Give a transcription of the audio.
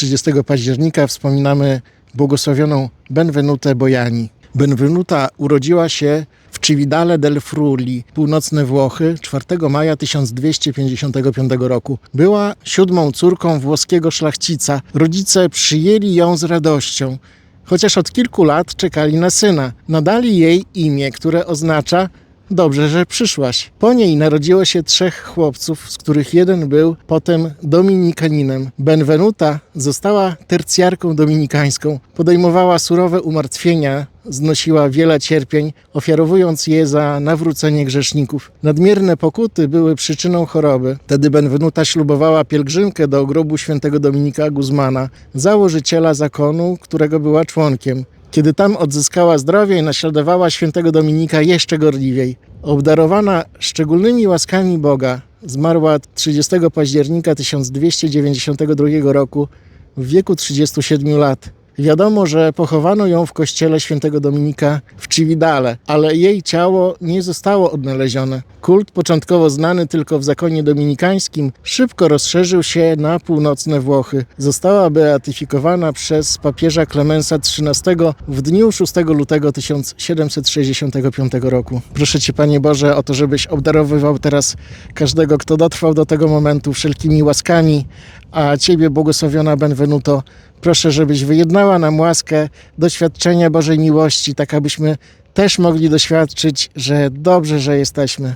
30 października wspominamy błogosławioną Benvenutę Bojani. Benvenuta urodziła się w Cividale del Friuli, północne Włochy, 4 maja 1255 roku. Była siódmą córką włoskiego szlachcica. Rodzice przyjęli ją z radością, chociaż od kilku lat czekali na syna. Nadali jej imię, które oznacza Dobrze, że przyszłaś. Po niej narodziło się trzech chłopców, z których jeden był potem dominikaninem. Benvenuta została tercjarką dominikańską. Podejmowała surowe umartwienia, znosiła wiele cierpień, ofiarowując je za nawrócenie grzeszników. Nadmierne pokuty były przyczyną choroby. Wtedy Benvenuta ślubowała pielgrzymkę do grobu świętego Dominika Guzmana, założyciela zakonu, którego była członkiem. Kiedy tam odzyskała zdrowie i naśladowała świętego Dominika jeszcze gorliwiej. Obdarowana szczególnymi łaskami Boga, zmarła 30 października 1292 roku w wieku 37 lat. Wiadomo, że pochowano ją w kościele świętego Dominika w Cividale, ale jej ciało nie zostało odnalezione. Kult, początkowo znany tylko w zakonie dominikańskim, szybko rozszerzył się na północne Włochy. Została beatyfikowana przez papieża Klemensa XIII w dniu 6 lutego 1765 roku. Proszę Cię, Panie Boże, o to, żebyś obdarowywał teraz każdego, kto dotrwał do tego momentu wszelkimi łaskami, a Ciebie, błogosławiona Benvenuto, proszę, żebyś wyjednała nam łaskę doświadczenia Bożej miłości, tak abyśmy też mogli doświadczyć, że dobrze, że jesteśmy.